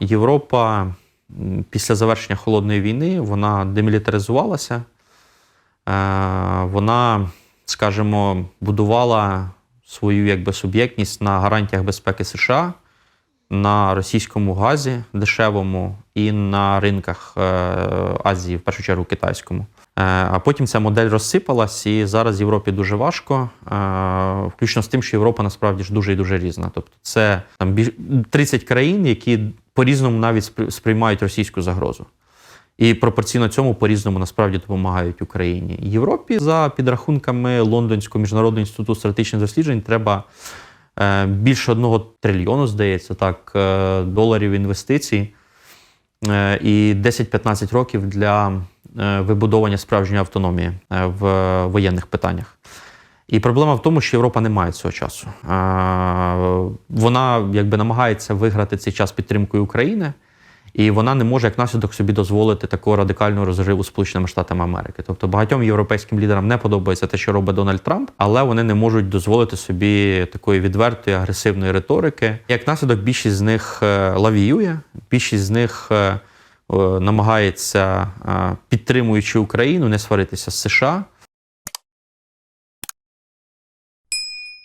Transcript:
Європа після завершення холодної війни вона демілітаризувалася. Е, Вона, скажімо, будувала свою якби, суб'єктність на гарантіях безпеки США, на російському газі дешевому і на ринках е, Азії, в першу чергу китайському. Е, А потім ця модель розсипалась, і зараз Європі дуже важко, е, включно з тим, що Європа насправді ж дуже і дуже різна. Тобто, це там 30 країн, які по-різному навіть сприймають російську загрозу. І пропорційно цьому по-різному насправді допомагають Україні. Європі, за підрахунками Лондонського міжнародного інституту стратегічних досліджень, треба більше одного трильйону, здається, так, е, доларів інвестицій е, і 10-15 років для вибудовання справжньої автономії е, в воєнних питаннях. І проблема в тому, що Європа не має цього часу. Е, Вона якби намагається виграти цей час підтримкою України, і вона не може як наслідок собі дозволити такого радикального розриву Сполученими Штатами Америки. Тобто багатьом європейським лідерам не подобається те, що робить Дональд Трамп, але вони не можуть дозволити собі такої відвертої агресивної риторики. Як наслідок, більшість з них е, лавіює, більшість з них е, е, намагається, підтримуючи Україну, не сваритися з США.